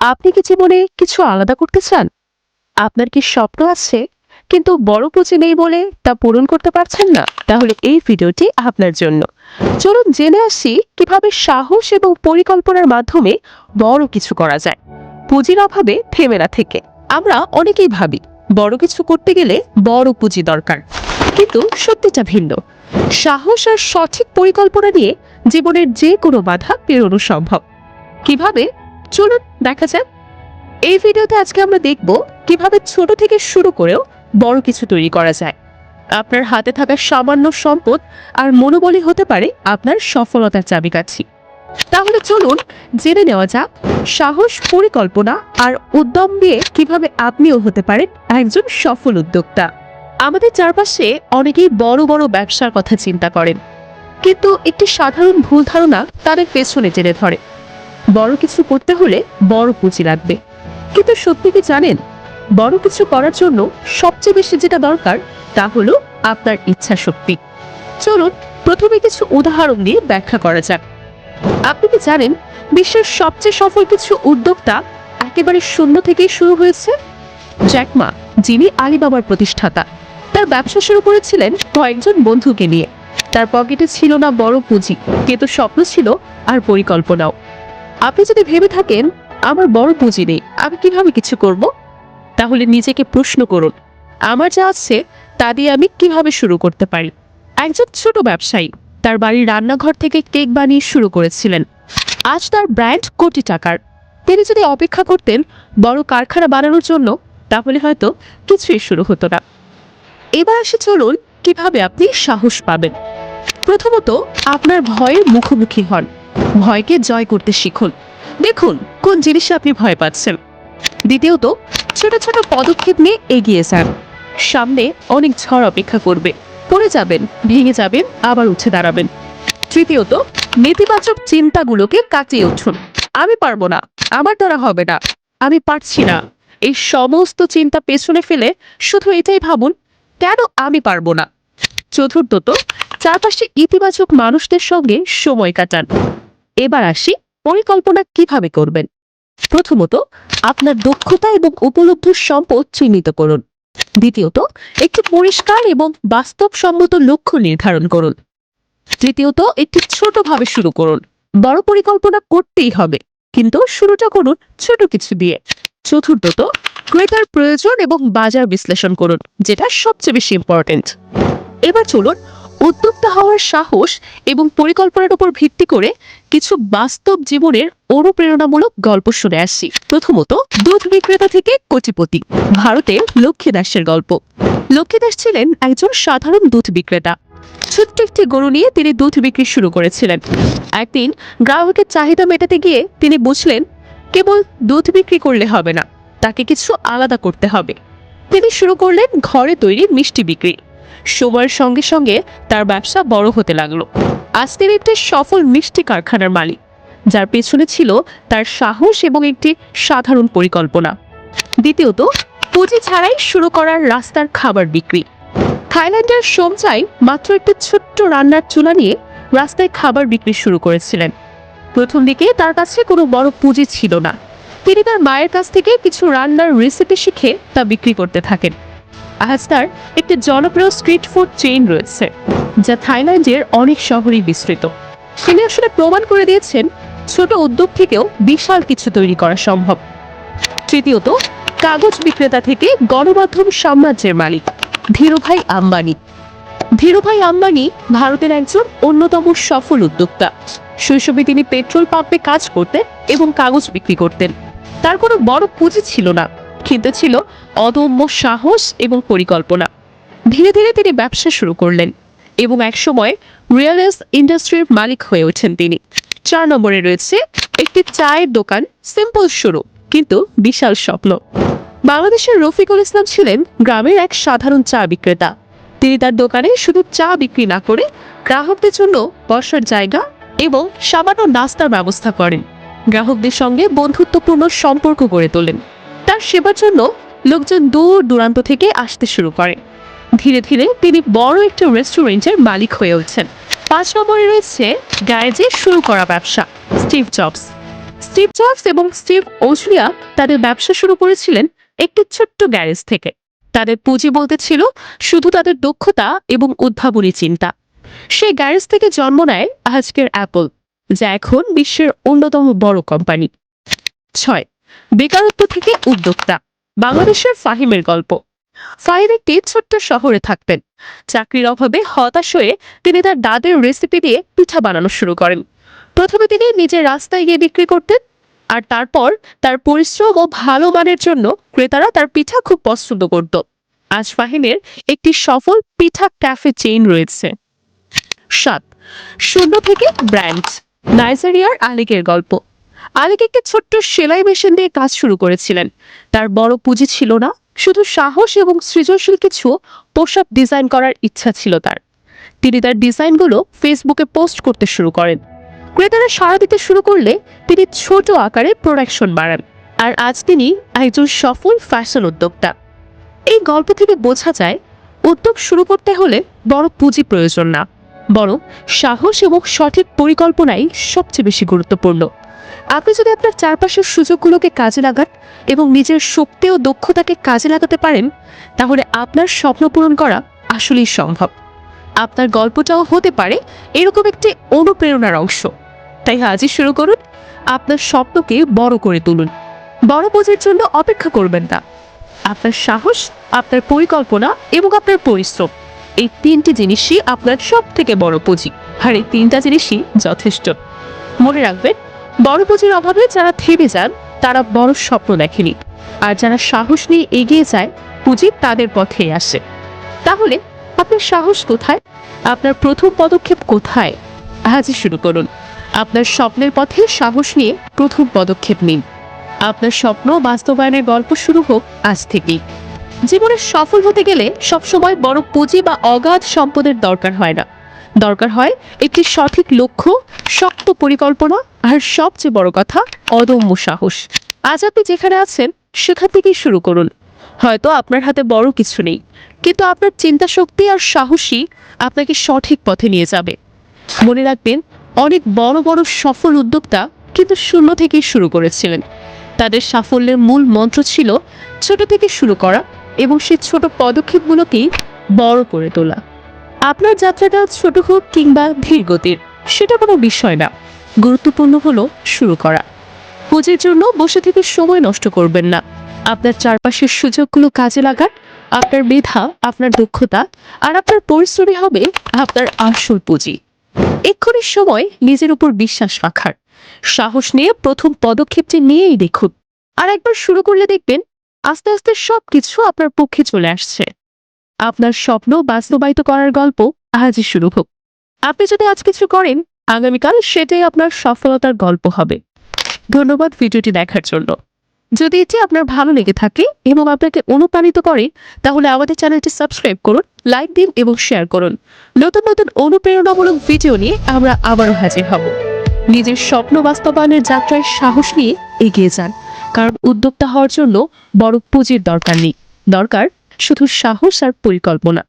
আপনি কি জীবনে কিছু আলাদা করতে চান? আপনার কি স্বপ্ন আছে? কিন্তু বড় পুঁজি নেই বলে তা পূরণ করতে পারছেন না? তাহলে এই ভিডিওটি আপনার জন্য। চলুন জেনে আসি কীভাবে সাহস এবং পরিকল্পনার মাধ্যমে বড় কিছু করা যায়। পুঁজির অভাবে থেমে না থেকে। আমরা অনেকেই ভাবি, বড় কিছু করতে গেলে বড় পুঁজি দরকার। কিন্তু সত্যিটা ভিন্ন। সাহস আর সঠিক পরিকল্পনা নিয়ে জীবনের যে কোনো বাধা পেরোনো সম্ভব। কীভাবে চলুন দেখা যাক। এই ভিডিওতে আজকে আমরা দেখব কীভাবে ছোট থেকে শুরু করেও বড় কিছু তৈরি করা যায়। আপনার হাতে থাকা সামান্য সম্পদ আর মনোবলই হতে পারে আপনার সফলতার চাবিকাঠি। তাহলে চলুন জেনে নেওয়া যাক সাহস, পরিকল্পনা আর উদ্যম দিয়ে কীভাবে আপনিও হতে পারেন একজন সফল উদ্যোক্তা। আমাদের চারপাশে অনেকেই বড় বড় ব্যবসার কথা চিন্তা করেন। কিন্তু একটি সাধারণ ভুল ধারণা তাদের পেছনে টেনে ধরে। বড় কিছু করতে হলে বড় পুঁজি লাগবে। কিন্তু সত্যি কি জানেন? বড় কিছু করার জন্য সবচেয়ে বেশি যেটা দরকার, তা হলো আপনার ইচ্ছা শক্তি। চলুন, প্রথমে কিছু উদাহরণ দিয়ে ব্যাখ্যা করা যাক। আপনি কি জানেন, বিশ্বের সবচেয়ে সফল কিছু উদ্যোক্তা একেবারে শূন্য থেকেই শুরু হয়েছে? জ্যাকমা যিনি আলিবাবার প্রতিষ্ঠাতা, তার ব্যবসা শুরু করেছিলেন কয়েকজন বন্ধুকে নিয়ে। তার পকেটে ছিল না বড় পুঁজি, কিন্তু স্বপ্ন ছিল আর পরিকল্পনাও। আপনি যদি ভেবে থাকেন, আমার বড় পুঁজি নেই, আমি কীভাবে কিছু করব? তাহলে নিজেকে প্রশ্ন করুন, আমার যা আছে, তা দিয়ে আমি কীভাবে শুরু করতে পারি? একজন ছোট ব্যবসায়ী, তার বাড়ির রান্নাঘর থেকে কেক বানিয়ে শুরু করেছিলেন। আজ তার ব্র্যান্ড কোটি টাকার। তিনি যদি অপেক্ষা করতেন বড় কারখানা বানানোর জন্য, তাহলে হয়তো কিছুই শুরু হতো না। এবার আসে চলুন, কীভাবে আপনি সাহস পাবেন। প্রথমত, আপনার ভয়ের মুখোমুখি হন। ভয়কে জয় করতে শিখুন। দেখুন, কোন জিনিসে আপনি ভয় পাচ্ছেন। দ্বিতীয়ত, ছোট ছোট পদক্ষেপ নিয়ে এগিয়ে যান। সামনে অনেক ঝড় অপেক্ষা করবে। পড়ে যাবেন, ভেঙে যাবেন, আবার উঠে দাঁড়াবেন। তৃতীয়ত, নেতিবাচক চিন্তাগুলোকে কাটিয়ে উঠুন। আমি পারব না, আমার দ্বারা হবে না, আমি পারছি না। এই সমস্ত চিন্তা পেছনে ফেলে শুধু এটাই ভাবুন, কেন আমি পারব না? চতুর্থত চারপাশে ইতিবাচক মানুষদের সঙ্গে সময় কাটান। এবার আসি পরিকল্পনা কীভাবে করবেন। প্রথমত, আপনার দক্ষতা এবং উপলব্ধ সম্পদ চিহ্নিত করুন। দ্বিতীয়ত, একটি পরিষ্কার এবং বাস্তবসম্মত লক্ষ্য নির্ধারণ করুন। তৃতীয়ত, একটি ছোটভাবে শুরু করুন। বড় পরিকল্পনা করতেই হবে, কিন্তু শুরুটা করুন ছোট কিছু দিয়ে। চতুর্থত, ক্রেতার প্রয়োজন এবং বাজার বিশ্লেষণ করুন, যেটা সবচেয়ে বেশি ইম্পর্টেন্ট এবার চলুন উদ্যোক্তা হওয়ার সাহস এবং পরিকল্পনার উপর ভিত্তি করে কিছু বাস্তব জীবনের অনুপ্রেরণামূলক গল্প শুনে আসছি। প্রথমত, দুধ বিক্রেতা থেকে কোটিপতি, ভারতের লক্ষ্মী দাসের গল্প। লক্ষ্মী দাস ছিলেন একজন সাধারণ দুধ বিক্রেতা। ছোট্ট একটি গরু নিয়ে তিনি দুধ বিক্রি শুরু করেছিলেন। একদিন গ্রাহকের চাহিদা মেটাতে গিয়ে তিনি বুঝলেন, কেবল দুধ বিক্রি করলে হবে না, তাকে কিছু আলাদা করতে হবে। তিনি শুরু করলেন ঘরে তৈরি মিষ্টি বিক্রি। সময়ের সঙ্গে সঙ্গে তার ব্যবসা বড় হতে লাগল। আজ তিনি একটি সফল মিষ্টি কারখানার মালিক, যার পেছনে ছিল তার সাহস এবং একটি সাধারণ পরিকল্পনা। দ্বিতীয়ত, পুঁজি ছাড়াই শুরু করার রাস্তার খাবার বিক্রি। থাইল্যান্ডের সোমচাই মাত্র একটি ছোট্ট রান্নার চুলা নিয়ে রাস্তায় খাবার বিক্রি শুরু করেছিলেন। প্রথম দিকে তার কাছে কোনো বড় পুঁজি ছিল না। তিনি তার মায়ের কাছ থেকে কিছু রান্নার রেসিপি শিখে তা বিক্রি করতে থাকেন। আজ তার একটি জনপ্রিয় স্ট্রিট ফুড চেইন রয়েছে, যা থাইল্যান্ডের অনেক শহরেই বিস্তৃত। তিনি আসলে প্রমাণ করে দিয়েছেন ছোট উদ্যোগ থেকেও বিশাল কিছু তৈরি করা সম্ভব। তৃতীয়ত, কাগজ বিক্রেতা থেকে গণমাধ্যম সাম্রাজ্যের মালিক, ধীরুভাই আম্বানি। ধীরুভাই আম্বানি ভারতের একজন অন্যতম সফল উদ্যোক্তা। শৈশবে তিনি পেট্রোল পাম্পে কাজ করতেন এবং কাগজ বিক্রি করতেন। তার কোনো বড় পুঁজি ছিল না। কিন্তু ছিল অদম্য সাহস এবং পরিকল্পনা। ধীরে ধীরে তিনি ব্যবসা শুরু করলেন এবং একসময় রিয়েলএস ইন্ডাস্ট্রির মালিক হয়ে ওঠেন তিনি। চার নম্বরে রয়েছে একটি চায়ের দোকান সিম্পল শুরু, কিন্তু বিশাল স্বপ্ন। বাংলাদেশের রফিকুল ইসলাম ছিলেন গ্রামের এক সাধারণ চা বিক্রেতা। তিনি তার দোকানে শুধু চা বিক্রি না করে গ্রাহকদের জন্য বসার জায়গা এবং সামান্য নাস্তার ব্যবস্থা করেন। গ্রাহকদের সঙ্গে বন্ধুত্বপূর্ণ সম্পর্ক গড়ে তোলেন। তার সেবার জন্য লোকজন দূর দূরান্ত থেকে আসতে শুরু করে। ধীরে ধীরে তিনি বড় একটি রেস্টুরেন্টের মালিক হয়ে ওঠেন। পাঁচ নম্বরে রয়েছে গ্যারেজে শুরু করা ব্যবসা, স্টিভ জবস। স্টিভ জবস এবং স্টিভ ওজলিয়া তাদের ব্যবসা শুরু করেছিলেন একটি ছোট্ট গ্যারেজ থেকে। তাদের পুঁজি বলতে ছিল শুধু তাদের দক্ষতা এবং উদ্ভাবনী চিন্তা। সেই গ্যারেজ থেকে জন্ম নেয় আজকের অ্যাপল, যা এখন বিশ্বের অন্যতম বড় কোম্পানি। ছয় বেকারত্ব থেকে উদ্যোক্তা। বাংলাদেশের ফাহিমের গল্প। ফাহিম একটি ছোট্ট শহরে থাকতেন। চাকরির অভাবে হতাশ হয়ে তিনি তার দাদের রেসিপি দিয়ে পিঠা বানানো শুরু করেন। প্রথমে তিনি নিজের রাস্তায় গিয়ে বিক্রি করতেন আর তারপর তার পরিশ্রম ও ভালো মানের জন্য ক্রেতারা তার পিঠা খুব পছন্দ করত। আজ ফাহিমের একটি সফল পিঠা ক্যাফে চেইন রয়েছে। সাত, শূন্য থেকে ব্র্যান্ড। নাইজেরিয়ার আলিকের গল্প। আলিক একটি ছোট্ট সেলাই মেশিন দিয়ে কাজ শুরু করেছিলেন। তার বড় পুঁজি ছিল না, শুধু সাহস এবং সৃজনশীল কিছু পোশাক ডিজাইন করার ইচ্ছা ছিল তার। তিনি তার ডিজাইনগুলো ফেসবুকে পোস্ট করতে শুরু করেন। ক্রেতারা সাড়া দিতে শুরু করলে তিনি ছোট আকারে প্রোডাকশন বাড়ান, আর আজ তিনি একজন সফল ফ্যাশন উদ্যোক্তা। এই গল্প থেকে বোঝা যায়, উদ্যোগ শুরু করতে হলে বড় পুঁজি প্রয়োজন না, বরং সাহস এবং সঠিক পরিকল্পনাই সবচেয়ে বেশি গুরুত্বপূর্ণ। আপনি যদি আপনার চারপাশের সুযোগগুলোকে কাজে লাগান এবং নিজের শক্তি ও দক্ষতাকে কাজে লাগাতে পারেন, তাহলে আপনার স্বপ্ন পূরণ করা আসলেই সম্ভব। আপনার গল্পটাও হতে পারে এরকম একটি অনুপ্রেরণার অংশ। তাই আজই শুরু করুন, আপনার স্বপ্নকে বড় করে তুলুন। বড় পুঁজির জন্য অপেক্ষা করবেন না। আপনার সাহস, আপনার পরিকল্পনা এবং আপনার পরিশ্রম, এই তিনটি জিনিসই আপনার সব থেকে বড় পুঁজি। আর এই তিনটা জিনিসই যথেষ্ট। মনে রাখবেন বড় পুঁজির অভাবে যারা থেমে যান, তারা বড় স্বপ্ন দেখেনি। আর যারা সাহস নিয়ে এগিয়ে যায়, পুঁজি তাদের পথে আসে। তাহলে আপনার সাহস কোথায়? আপনার প্রথম পদক্ষেপ কোথায়? আজই শুরু করুন। আপনার স্বপ্নের পথে সাহস নিয়ে প্রথম পদক্ষেপ নিন। আপনার স্বপ্ন বাস্তবায়নের গল্প শুরু হোক আজ থেকেই। জীবনে সফল হতে গেলে সবসময় বড় পুঁজি বা অগাধ সম্পদের দরকার হয় না। দরকার হয়। একটি সঠিক লক্ষ্য, শক্ত পরিকল্পনা আর সবচেয়ে বড় কথা, অদম্য সাহস। আজ আপনি যেখানে আছেন, সেখান থেকেই শুরু করুন। হয়তো আপনার হাতে বড় কিছু নেই, কিন্তু আপনার চিন্তা শক্তি আর সাহসী আপনাকে সঠিক পথে নিয়ে যাবে। মনে রাখবেন, অনেক বড় বড় সফল উদ্যোক্তা কিন্তু শূন্য থেকেই শুরু করেছিলেন। তাদের সাফল্যের মূল মন্ত্র ছিল ছোট থেকে শুরু করা এবং সেই ছোট পদক্ষেপগুলোকেই বড় করে তোলা। আপনার যাত্রাটা ছোট হোক কিংবা ধীর গতির, সেটা কোনো বিষয় না। গুরুত্বপূর্ণ হলো শুরু করা। পুঁজির জন্য বসে থেকে সময় নষ্ট করবেন না। আপনার চারপাশের সুযোগগুলো কাজে লাগান, আপনার মেধা, আপনার দক্ষতা আর আপনার পরিশ্রমী হবে আপনার আসল পুঁজি। এক্ষুনি সময় নিজের উপর বিশ্বাস রাখার। সাহস নিয়ে প্রথম পদক্ষেপটি নিয়েই দেখুন। আর একবার শুরু করলে দেখবেন, আস্তে আস্তে সবকিছু আপনার পক্ষে চলে আসছে। আপনার স্বপ্ন বাস্তবায়িত করার গল্প আজই শুরু হোক। আপনি যদি আজ কিছু করেন, আগামীকাল সেটাই আপনার সফলতার গল্প হবে। ধন্যবাদ ভিডিওটি দেখার জন্য। যদি এটি আপনার ভালো লেগে থাকে এবং আপনাকে অনুপ্রাণিত করে, তাহলে আমাদের চ্যানেলটি সাবস্ক্রাইব করুন, লাইক দিন এবং শেয়ার করুন। নতুন নতুন অনুপ্রেরণামূলক ভিডিও নিয়ে আমরা আবারও হাজির হব। নিজের স্বপ্ন বাস্তবায়নের যাত্রায় সাহস নিয়ে এগিয়ে যান, কারণ উদ্যোক্তা হওয়ার জন্য বড় পুঁজির দরকার নেই। দরকার শুধু সাহস আর পরিকল্পনা।